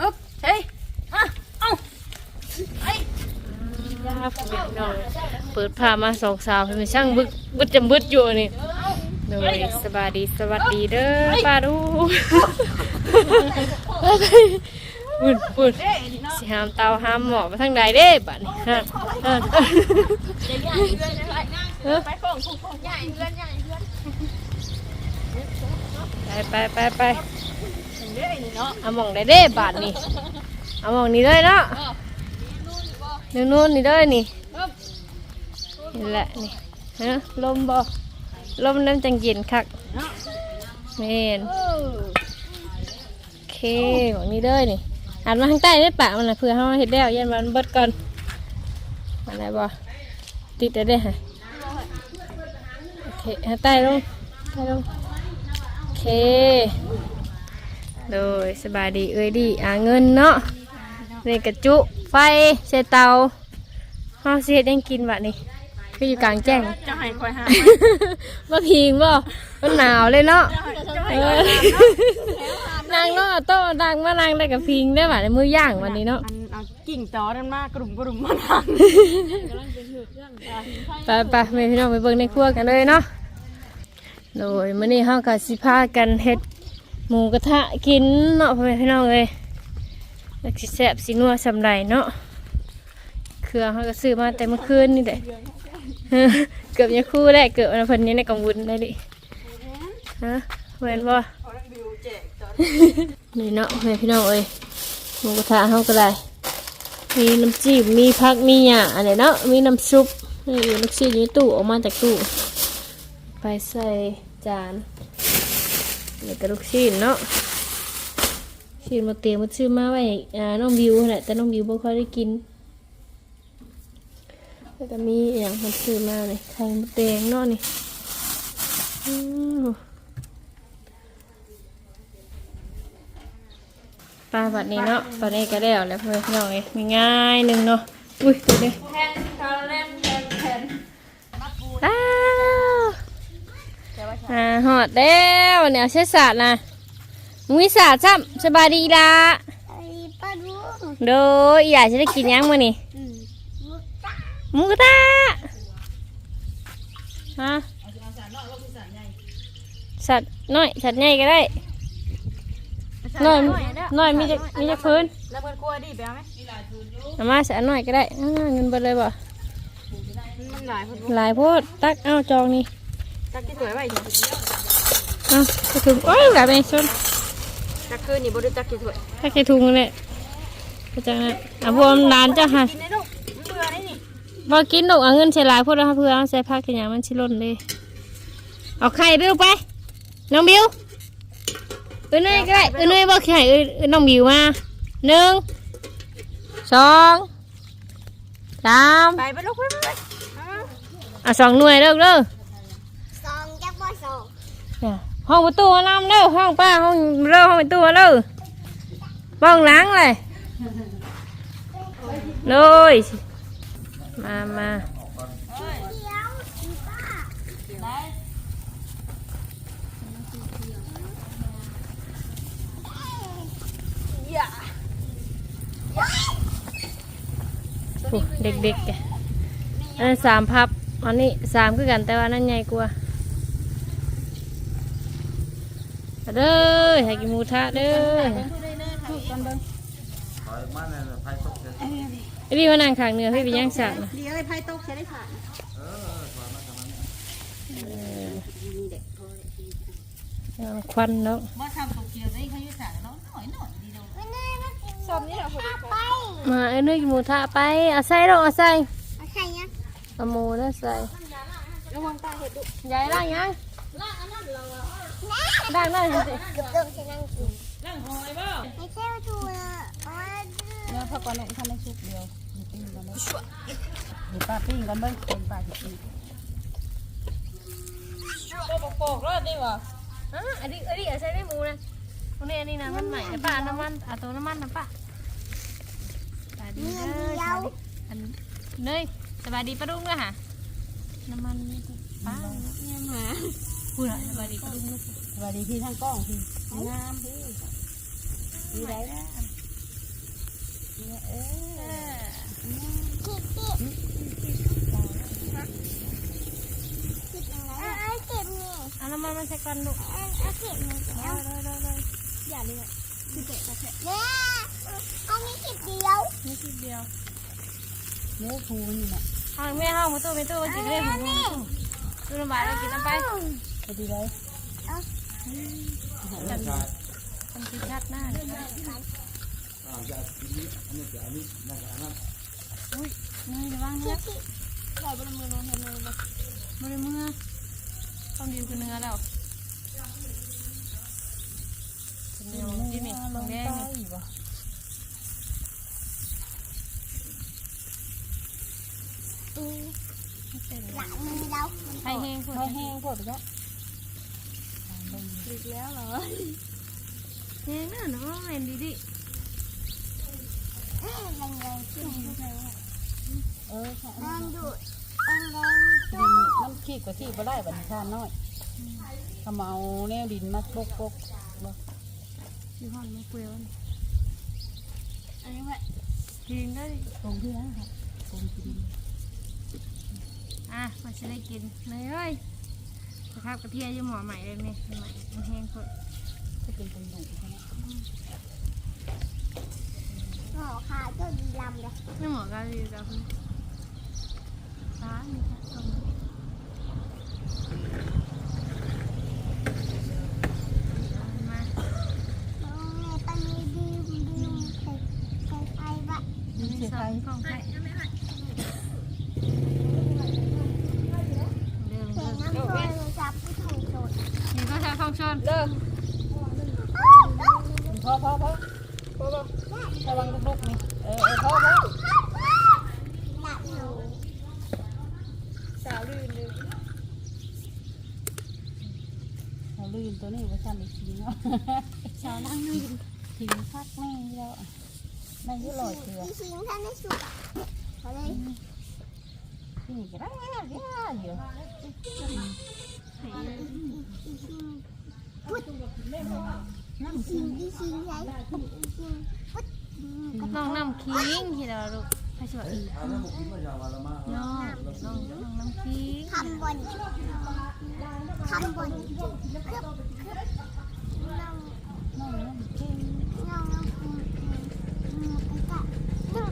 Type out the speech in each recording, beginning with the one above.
อึ๊บเฮ้ยฮะเอ้าไอ้เปิดผ้ามาสองสาวเพิ่นช่างบึกบึดจำบึดอยู่นี่โดยสบายดีสวัสดีเด้อป้าดูปุ่นปุ่นสิหามเตาหามหมอไปทางใดเด้บัดนี้ฮะฮะไปฟ้องฟ้องใหญ่เพื่อนใหญ่เพื่อนไปไปไปไป เด้นี่เนาะเอาหมองได้เด้บาดนี่เอาหมองนี้เลยเนาะนู่นนู่นนี่เด้อนี่นี่แหละนี่ฮะลมบ่ลมน้ำจังเย็นคักแม่นเออโอเคมองนี้เด้อนี่หันมาทางใต้ได้ปะมันนะเพื่อเฮาเฮ็ดแล้วยันมันเบิดก่อนอะไรบ่ติดได้เด้ฮะโอเคหาใต้ลงใต้ลงโอเค โดยสบายดีเอ้ยดีอ่าเงินเนาะนี่กระจุไฟใส่เตาเฮาสิเฮ็ดหยังกินบัดนี้ก็อยู่กลางแจ้งจะให้คอยหาบ่พิงบ่มันหนาวเลยเนาะจะให้เอคออยหานางเนาะโตะนางมานางได้กับพิงได้บัดนี้มือย่างวันนี้เนาะอันเอากิ่งจอนั่นมากกลุ่มกลุ่มมาทางไปไปแม่พี่น้องไปเบิ่งในครัวกันเลยเนาะโดยมื้อนี้เฮาก็สิพากันเฮ็ด หมูกระทะกินเนาะพ่อแม่พี่น้องเอ้ยแล้วสิแซ่บสินัวสำไรเนาะเครื่องเขาก็ซื้อมาแต่เมื่อคืนนี่แหละเกือบจะคู่ได้เกือบอันเพิ่นนี้ในกังวลได้ดิฮะเห็นบ่นี่เนาะแม่พี่น้องเอ้ยหมูกระทะเฮาก็ได้มีน้ำจิ้มมีผักมีหญ้าอันนี้เนาะมีน้ำซุปนี่อยู่ลูกชิ้นอยู่ในตู้ออกมาจากตู้ไปใส่จาน นี่ก็ลูกชิ้นเนาะชิ้นมาเตรียมมาซื้อมาไว้ให้อ่าน้องบิวนั่นแหละแต่น้องบิวบ่ค่อยได้กินแล้วก็มีอย่างมันซื้อมาเลยไข่มดแดงเนาะนี่อืมปลาบัดนี้เนาะตอนนี้ก็ได้แล้วแหล้วเพื่อนพี่น้องเอ้ยมีง่ายหนึ่งเนาะอุ้ยเดี๋ยวดิแทนคาร์เล่นแทนแทนอ้าว อ่าหอดแล้วเนี่ยเอาใช้ศาสตร์นะมึงมีศาสตร์ซ้ำสบายดีละไอ้ป้าดูโดยอยากจะได้กินยังมื้อนี่อืมลูกจ้าหมูกระทะฮะสัตว์น้อยสัตว์ใหญ่ก็ได้น้อยน้อยมีจะมีจะพื้นแล้วเพื่อนกลัวดิไปเอาไหมเอามาสัตว์น้อยก็ได้อ่าเงินเบิดเลยบ่มันหลายคนหลายโพดตักเอาจองนี่ จักที่สวยไว้เอาไปถุงโอ้ยหลายไปชนจักคืนนี่บริจักที่สวยตักใส่ถุงเลยไปจังนั้นอะบวมร้านเจ้าค่ะกินได้ลูกมันเบื่อได้นี่บ่กินดอกเอาเงินใส่หลายโพดแล้วเพื่อเอาใส่ผักกันอย่างมันชิล่นเลยเอาไข่บิวไปน้องบิวเอ้ยเนยก็ได้เอ้ยเนยบอกไข่เอ้ยเอ้ยน้องบิวมาหนึ่งสองสามไปไปลูกไปไปไปเอามาอะสองหน่วยเลิกเด้อ สองจักบ่สอง เนี่ย ห้องประตูห้องน้ำเด้อห้องป้าห้องเลิกห้องประตูเด้อบ้องหล้างเลยเลยมามาผู้เด็กๆแกอันสามพับอันนี้สามคือกันแต่ว่านนั่นใหญ่กว่า เอาเด้อให้กินหมูทะเด้อไอ้พี่มานั่งข้างเหนือพี่ไปย่างสัตว์นะดีอะไรไพ่ตกใช้ได้ผ่านย่างควันเนาะว่าทำตกเกียวได้เขายุ่งสารเนาะหน่อยหน่อยดีเนาะวันนี้มากินสมนี่แหละคนไปมาไอ้นุ่ยกินหมูทะไปเอาใส่ลงเอาใส่เอาใครเนี่ยเอาหมูแล้วใส่ระวังตาเห็ดดุใหญ่ล่างยังล่างล่า งสิเกือบโดนฉันนั่งกินนั่งหอยบ่ไม่ใช่ว่าทูนะเอาไว้ดื้อเนื้อผักกวาดทำได้ชุบเดียวปิ้งกันเลยเดี๋ยวป้าปิ้งกันเบิ้งเป็นป้าจะปิ้งตัวโปกๆรอดนี่วะอะอันนี้อันนี้เอาใส่ในหมูนะตรงนี้อันนี้นะมันใหม่นะป้าน้ำมันเอาตัวน้ำมันนะป้าสวัสดีเงินเด้อเดียวอันเนยสวัสดีป้าดุ้งด้วยค่ะน้ำมันนี่ป้าเนี่ยมา พูดอะสวัสดีป้าดุ้งด้วยสวัสดีพี่ทั้งกล้องพี่งามพี่ดีไรนะเออคิดดิคิดยังไงเอาเก็บนี่เอาน้ำมันมาใส่ก่อนลูกเอาเอาเก็บนี่เอาเลยเลยเลยอย่าเลยคือเตะกระแทกเนี่ยเอามีคิดเดียวนี่ทีเดียวเนื้อทูนี่แหละเอาแม่ห้องมาตู้ไปตู้มาจิเลยผมตู้ลำบากเลยกินน้ำไป พอดีเลยกันกันคือชัดหน้าอุ้ยนี่ระวังคินะดที่ใส่บนมือลงทำมือบ่บนมือต้องดีคือเนื้อแล้วเนื้อที่นี่ลตรงงแดใต้งนี่บ่อืมเส้นหลังมือเราให้แห้งคนไม่แห้งพอดีแล้ว อีกแล้วเหรอแห้งน่ะเนาะเห็นดีดิเอ้ยแรงแรงขึ้นเออค่ะแรงดูดแรงแรงดินมันขี้กว่าขี้บ่ได้บัดนี้ทานน้อยเขามาเอาแนวดินมาปกปกบ่ยี่ห้อมันเปรี้ยวอันนี้แหละกินได้ดิตรงที่นั้นค่ะตรงที่ดินอะมาจะได้กินเลยเอ้ย สภาพกระเทียมยี่หมอใหม่เลยเนี่ยใหม่มันแห้งคนก็เป็นตรงดุใช่ไหมหมอขาเจ้าดีลำเลยไม่หมอก็ดีแล้วคุณตามีค่ะตรงมาโอ้แม่ตอนนี้ดื่มดื่มใส่ใส่ไฟวะดินเสียใส่ไทยฟองไข่เดิมเสีเดิยงม นี่ก็ใช้ฟองชนเลิกพอพอพอพอพอระวังลูกๆนี่เออเออพอพอหลับอยู่สาวลื่นเลยเอาลื่นตัวนี้ว่าสั่นอีกทีเนาะสาวนั่งลื่นทิ้งพักแม่แล้วไม่ยุ่ลอยเถื่อพี่ชิงท่านได้สุกอะเขาเลยที่นี่ก็ได้เยอะอยู่ พุทน้ำสิงที่สิงใช้พุทน้องน้ำคิงที่เราลูกให้ช่วยอีกน้องน้องน้องน้ำคิงคำบนคำบนคึบคึบน้องนั่งนั่งเก่งน้องน้องอืมอืมอืมไอ้กะน้อง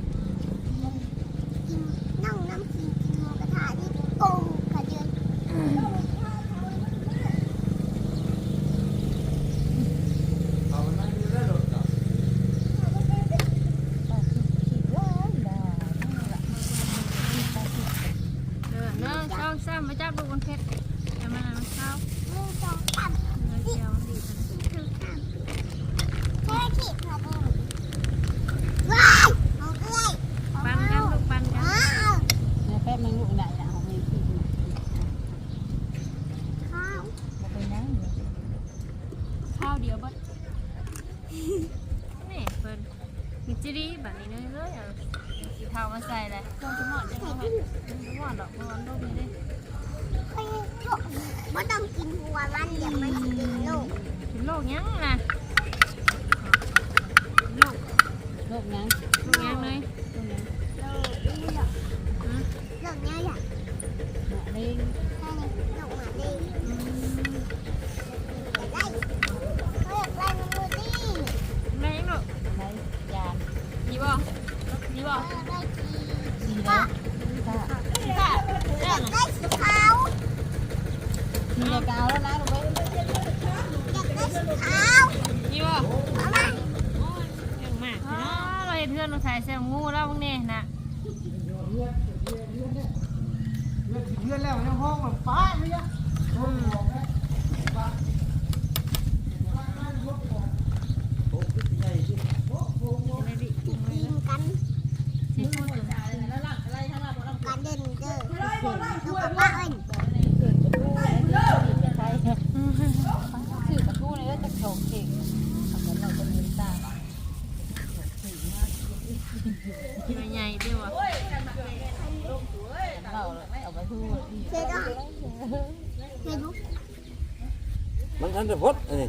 นทันจะพดอันนี้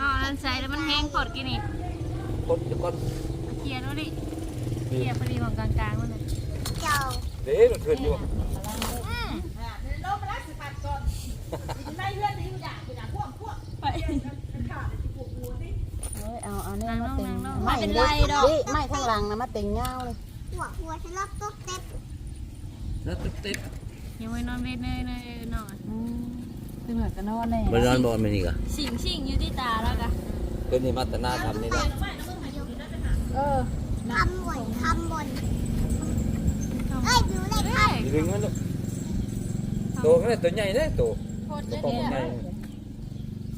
อ๋อนั่นใส่แล้วมันแห้งกดกินนี่พดจะก่อนพลียร์ดูดิเคลียร์พอดีของกลางๆมันเลยเจ้าเด้มันขึ้นอยู่เอ้ยเอาเอาเนี่ยนางมาน้องเต็นางงน้องไม่เป็นไรดอกไม่ข้างหลังนะมาเต็งเงาเลยหัวหัวฉันรับตุ๊กเต็บแล้วตึ๊ดตึ๊ดยังไม่นอนเวทเลยเลยนอน อืมคือเหมือนกันนอนแน่มันนอนบอลมันนี่กะสิงสิงอยู่ที่ตาแล้วกะตัวนี้มาตนาทำนี่นะเออคำบนคำบนเอ้ยดูเลยคดึงมันลูกตัวมันตัวใหญ่เลยตัวตรตัวปองใหญ่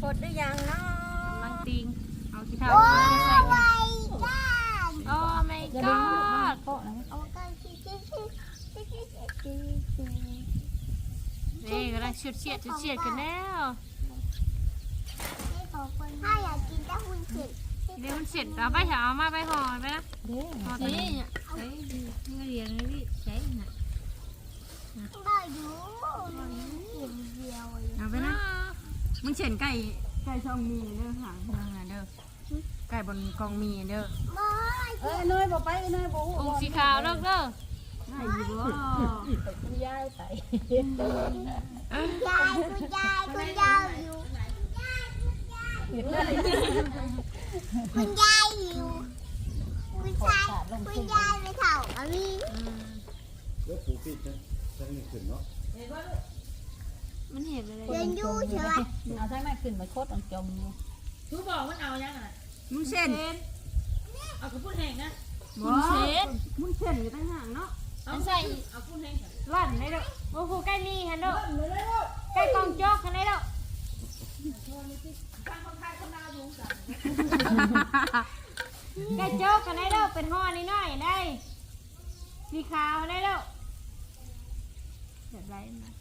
กดได้ยังเนาะกำลังติงเอาขี้เท้าำโอ้ใส่ยไวจ้าโอ้ my จะดึงลูกมาโอ้กันชิชิชิชิชิชิชิ นี่กำลังเฉียดเฉียดเฉียดกันแล้วถ้าอยากกินจะหุ่นเสร็จเดี๋ยวมันเสร็จเอาไปเถอะเอามาไปห่อไปนะเด้ห่อตัวนี้เนี่ยเฮ้ยนี่ก็เรียนเลยพี่ใช่น่ะได้อยู่เดียวเอาไปนะมึงเฉียนไก่ไก่ช่องมีเด้อค่ะเด้อไก่บนกองมีเด้อไม่เอ้ยเนยบอกไปเนยบอกองค์สีขาวเด้อเด้ อไก่อยู่บ่คุณยายไปยายคุณยายคุณยายอยู่คุณยายอยู่คุณชายคุณยายไปเถ่าอันนี้แล้วปูปิดจะจะมีขึ้นเนาะมันเห็นอะไรเดินยู่ใช่ไหมเอาทั้งนั้นขึ้นมาโคตรจมอยู่มึงเส้นเอากระพุ้นแห้งนะมึงเส้นมึงเส้นอยู่ตั้งห่างเนาะ เอาใส่เอาพุ้นแห้งลั่นเลยเด้อโอ้โหใกล้มีฮันเด้อใกล้กองโจ๊กกันเลยเด้อใกล้โจ๊กกันเลยเด้อเป็นห่อนิดหน่อยได้สีขาวได้เด้อแบบไรนะ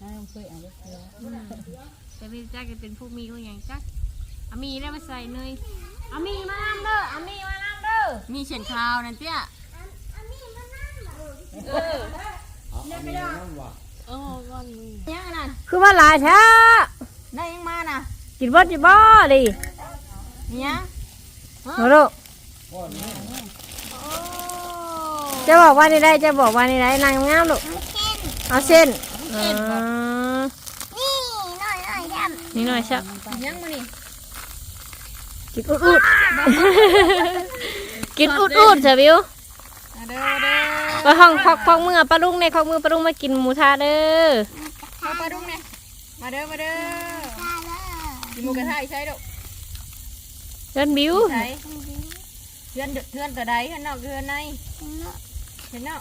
น้าเคยอ่านเรื่องแต่พี่จักจะเป็นผู้มีผู้อย่างจักเอามีได้มาใส่เนยเอามีมาน้ำเด้อเอามีมาน้ำเด้อมีเฉียนขาวนั่นเตี้ยอันนี้มันนั่น เออเอาอันนี้นั่นว่ะโอ้ก้อนมียังนั่นคือว่าหลายแท้ได้ยังมาน่ะกินบ่จิบ่ดิมียังโหลูกโอ้จะบอกว่านี่ได้จะบอกว่านี่ได้นางงามลูกมันเส้นเอาเส้นอ๋อนี่หน่อยหน่อยดนี่หน่อยชักยังมานี่กินอุดอุดกินอุดอุดจ้ะบิวมาเด้อเด้อ ไปห้องคอกคอกมือปลาลุงในคอกมือปลาลุงมากินหมูทาเด้อมาปลาดุ้งเนี่ยมาเด้อมาเด้อำได้เลยกินหมูกระทะอีกใช่ดอกเดินบิวใช่เพื่อนเพื่อนแต่ใดเพื่อนนอกเพื่อนในเห็นเนาะ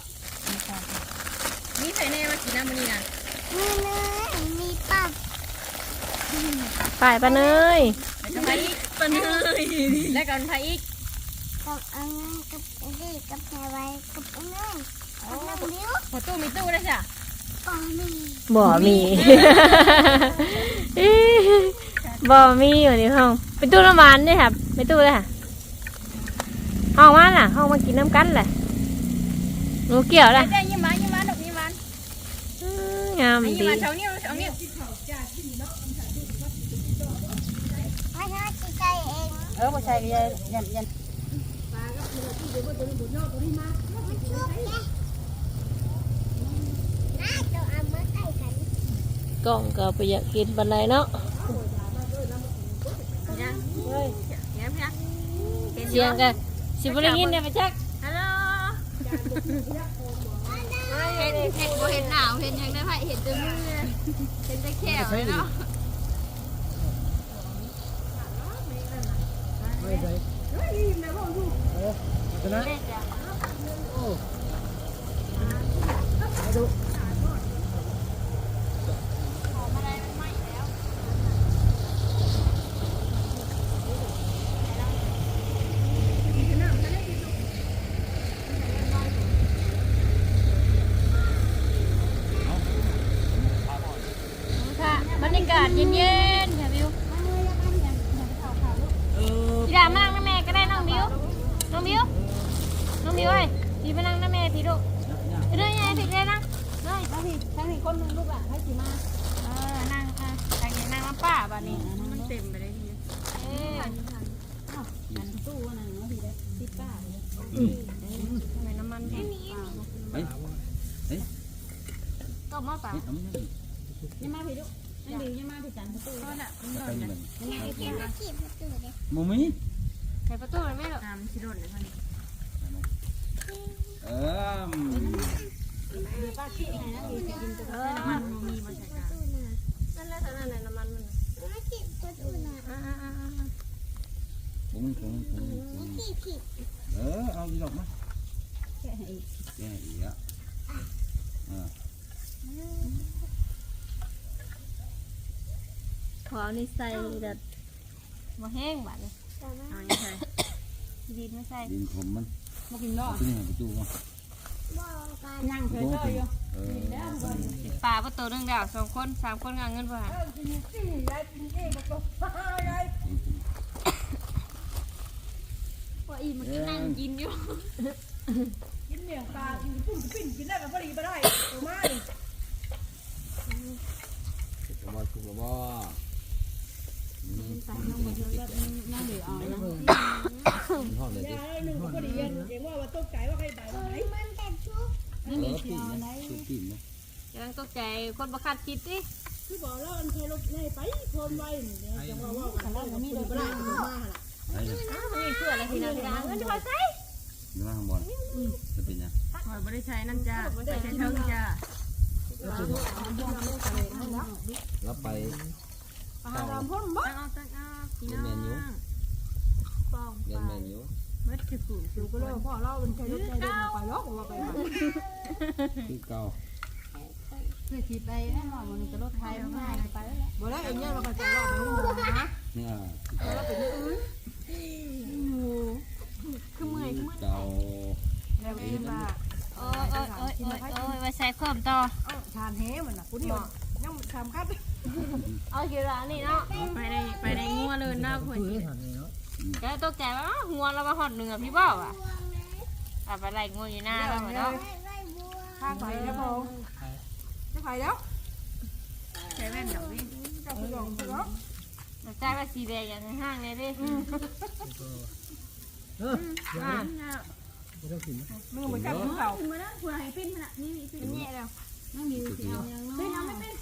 มีใครแน่มากินน้ำมันนี่นะมีเนื้อมีปับฝ่ายปลาเนยแล้วก็ไปอีกปนเลยแล้วกันไปอีกกับอันนั้นกับอันนี้กับแพรไว้กับอันนั้นกับน้ำนิ้ว หัวตู้มีตู้ได้จ้ะปอมีบ่มีบ่มีอยู่ในห้องไปตู้น้ำมันด้วยครับไปตู้เลยค่ะห้องมันล่ะห้องมากินน้ำกันแหละหนูเกี่ยวล่ะได้ยิ้มมายิ้มมาดอกยิ้มมาอืมงามยิ้มดีมาเช้านิ้วเช้านิ้วไม่ใช่จิตใจเองเออบ่ใช่ก็ยันยัน กันกล่องก็ไปอยากกินบันไดเนาะยังเฮ้ยยังยังเสียงกันสิบได้ยินเนี่ยไปจักฮัลโหลเห็นเห็นบ่เห็นหนาวเห็นยังได้ไผเห็นแต่มือเห็นแต่แขวเลยเนาะจะนะค่ะบรรยากาศเย็นๆค่ะบิวพี่ดามานั่งน้าแม่ก็ได้น้องบิวน้องบิวน้องบิวเอ้ยพี่มานั่งน้าแม่พี่ลูกเรื่องยังไงพี่ได้นั่งเฮ้ย ทั้งที่ทั้งที่คนหนึงลูกอะให้สิมา เออนั่งอะแต่งอย่างนั่งมาป้าบ้านนี้มันเต็มไปเลยทีเดียวเออ อันตู้อันนั้นเนาะพี่ได้ติดไป ทำไมน้ำมันแห้งเฮ้ยเฮ้ยต้มมาเปล่าเฮ้ยเอามานี่ยังมาพี่ลูกยังดียังมาพี่จันประตูก็น่ะเอาไปนี่มันแม่แกมาจีบประตูเลยหมูมีใส่ประตูเลยไหมลูกตามชิโดนเลยคนนี้เออดูป้าขี้ไงนะพี่กินตัวน้ำมันมีมาใส่กันนั่นแหละเท่านั้นแหละน้ำมันมันมาจีบประตูนะ อ่าอ่าอ่าอ่าผมผมผมผมจีบผิดเออเอาอีดอกมาแกอีกอะเออขอนี่ใส่แบบบ่แห้งบาดนี้แต่ว่าเอาอย่างไรดีไม่ใส่ดินผมมันมากินรอเอาที่นี่ให้ประตูมาบอกกันนั่งเฉยๆอยู่เออปลาประตูหนึ่งดาวสองคนสามคนงานเงินบ่หาว่าอีมันก็นั่งกินอยู่กินเมี่ยงปลากินปุ้นปิ้นกินได้ก็พอดีบ่ได้ตัวมาดิสุกบ่สุกบ่นี่นั่งเหลือเอานะห้องเลยดิยาแล้วหนึงก็พอดีเย็นเห็นว่าว่าตกใจว่าใครตายว่าไหนมันแต่ชุกเออปีนนะสุกปีนนะกำลังตกใจคนประคาดคิดดิคือบอกแล้วอันเคยลบให้ไปโทนไว้นี่เนี่ยจังว่าว่ากันแล้วมีบ่ได้ตัวมาล่ะไอ้เนี่ย อ้าวมีเพื่อนอะไรทีนั้นทีนั้นเงินจะพอใส่อยู่ข้างบนจะเป็นยังคอยบริใช้นั่นจ้าใช้เทิงจ้าแล้วไปปลาดำพ่นบ่ตั้งเอาตั้งเอาพี่น้องฟองเรียนแมนยูเมื่อคือผู้อยู่ก็เลยพ่อเราเป็นเคยลบใจเดินไปล็อกว่าไปมาคือเก่าคือขี่ไปแน่นอนมันก็รถไทยง่ายไปแล้วบ่ได้เองเนี่ยว่ากันจะรอไปนี่นะเนี่ย คือเมื่อยคือเก่าแล้วกินมาโอ้ยโอ้ยโอ้ยโอ้ยโอ้ยไว้ใส่เพิ่มต่อทานแฮมันนะผู้เดียวยังทำคัดเอาเกี่ร้านี่เนาะไปได้ไปได้งัวเลยหน้าคนก็ตกใจว่าอ้าวงัวเรามาหอดเหนือพี่บ่าวอะอะไปไล่งัวอยู่หน้าเราเหมือนเนาะข้างไปแล้วพอจะไปแล้วใช้แว่นดอกนี่จะไปลองไปแล้ว ใจว่าสีแดงอย่างในห้างเลยดิอ่ามึงเหมือนกันมึงเก่ามาแล้วหัวให้ปิ้นมานี่ปิ้นเป็นแย่แล้วนั่งดีสิเอายังปิ้นเอาไม่ปิ้น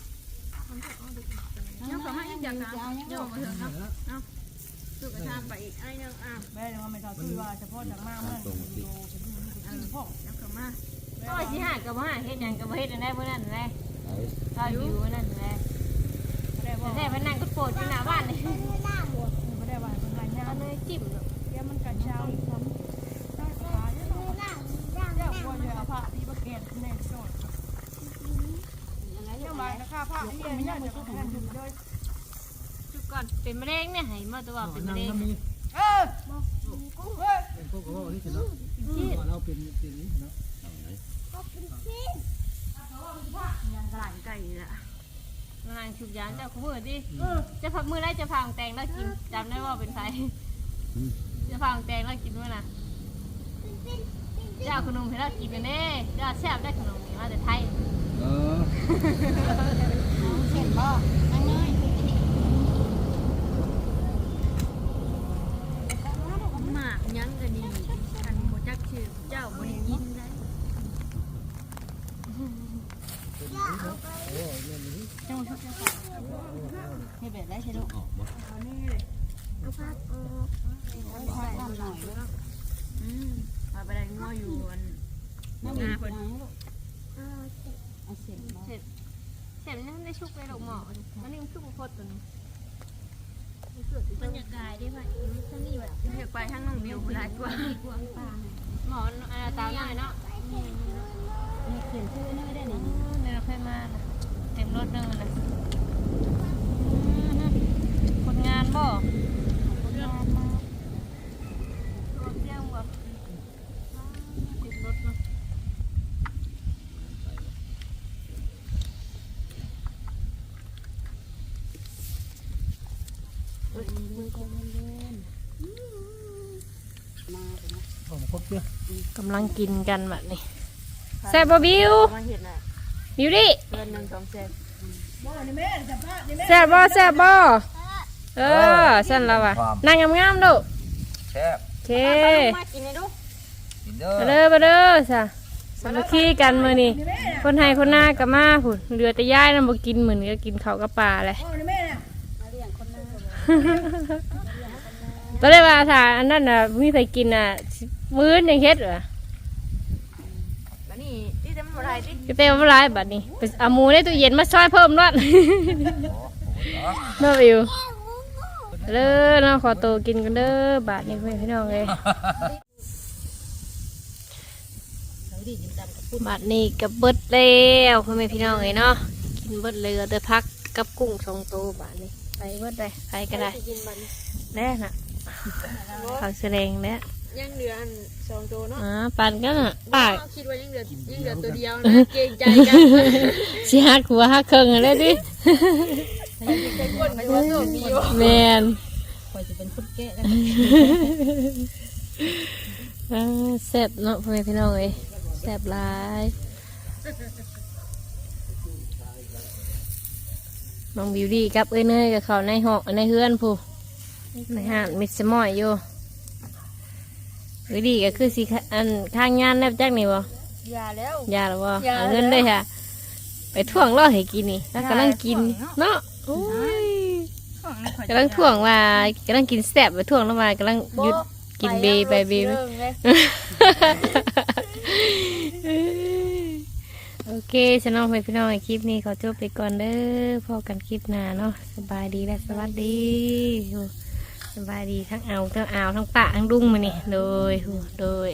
ยังก็ไม่ยังอยากเอายังมาเถอะเนาะเอาสุกระชาไปอีกไอ้ยังอะแม่ยังไม่ทราบชื่อว่าเฉพาะจากมาเมื่ออยู่เป็นพ่อยังก็มาก็ว่าสิหากับว่าเฮ็ดหยังกับเฮ็ดได้เมื่อนั้นแหละไอ้เราอยู่นั่นแหละไม่ได้ว่า แต่พนังก็โปรดอยู่หน้าบ้านนี่ไม่ล่าบัวไม่ได้ว่าเป็นไรเนี่ยเอาเลยจิ้มเดี๋ยวมันกันเช้าอีกครั้งได้ปลาเนี่ยไม่ล่าล่าเจ้าบัวเรือผ้าที่ประเกศแม่โจทย์เจ้ามาราคาผ้าเฮียไม่ยากจะขนาดนี้เลยจุกก่อนเป็นมะเร็งเนี่ยให้มาตัวเป็นมะเร็งเออเฮ้ยเราเป็นเป็นนี้เนาะก็เป็นพี่ยังกระหล่ำไก่ละ กำลังชุบยางเจ้าขมือดิจะพักมือได้จะพางแตงแล้วกินจำได้ว่าเป็นใครจะพางแตงแล้วกินด้วยนะเจ้าขนมให้เรากินกันเด้เจ้าแซ่บได้ขนมนี่มาแต่ไทยเออเห็นบ่นั่งเลยหมากยังก็ดีอันโมจักชื่อเจ้าบริยินได้ จังชุบเจ้าให้แบบได้ใช่ลูกออกมาเอาภาพออกค่อยๆหน่อยอืมมาไปได้งัวอยู่อันน้าคนเอาเสร็จเอาเสร็จบ่เสร็จเสร็จนี่ได้ชุบไปดอกหมอมันนี่มันชุบโคตรตัวนี้บรรยากาศได้ไหมทั้งนี้แบบอยากไปทั้งน้องบิวหลายกว่าหมอตาหน่อยเนาะมีเขียนชื่อนั่นได้นี่เนี่ยเราเคยมาเต็มรถนึงนะคนงานบ่คนงานมารถเที่ยงแบบเต็มรถเนาะครบเพื่อกำลังกินกันแบบนี้แซ่บบ่บิวมาเห็นอะ บิวดิเดือนหนึ่งสองเซนบ่นี่แม่สัมภาษณ์นี่แม่แซ่บบ่แซ่บบ่เออสั่นแล้วว่ะนั่งงามๆดูแซ่บโอเคมากินเลยดูกินนเด้อมาเด้อมาเด้อซะสามัคคีกันมื้อนี้คนไทยคนหน้าก็มาพุ่นเหลือแต่ย่ายนำบ่กินมื้อนี้ก็กินข้าวกับปลาแหละตอนแรกว่าถ้าอันนั้นน่ะมีไปกินน่ะมื้อยังเฮ็ดเหรอแล้วนี่ ที่จะมันอะไรที่ก็เต็มร้ายบัดนี้ไปเอาหมูในตู้เย็นมาช่วยเพิ่มรอดเนาะวิวเด้อเนาะขอตัวกินกันเด้อบาทนี้เพื่อนพี่น้องเลยบาทนี้กับเบิดแล้วเพื่อนพี่น้องเลยเนาะกินเบิดเลยเหลือแต่พักกับกุ้งสองตัวบาทนี้ไปเบิดได้ไปก็ได้แน่น่ะผักแสดงแน่ยั งเหลืออันสองตัวเนาะอ่าปันกันอะปากคิดว่ายังเหลือยังเหลือตัวเดียวนะเกรงใจกันสิฮักหัวฮักเคิงอะไรดิเป็นคนไปว่าโชคดีวะแมนคอยจะเป็นคนแก่กันอ่าแซ่บเนาะพ่อแม่พี่น้องเอ้ยแซ่บหลายน้องบิวดี้กับเอ้ยเนยกับเขาในห้องในเฮือนผู้ในห้านมิดสมอยอยู่บิ วดี้ก็คือสิอันข้างงานแนบจักนี่บ่อย่าแล้ว ยาหรือบ่ยาเอาเงินได้ค่ะ ไปท่วงล่อให้กินนี่แล้วกำลังกินเนาะโอ้ยกำลังท่วงว่ากำลังกินแซ่บไปท่วงแล้วมากำลังหยุด กินเบย์ไปเบย์ โอเคฉันน้องไปพี่น้องในคลิปนี้ขอจบไปก่อนเด้อพอกันคลิปหน้าเนาะสบายดีและสวัสดีโอ้ สบายดีทั้งเอาทั้งเอาทั้งปะทั้งดุ้งมาเนี่ยโดยโดย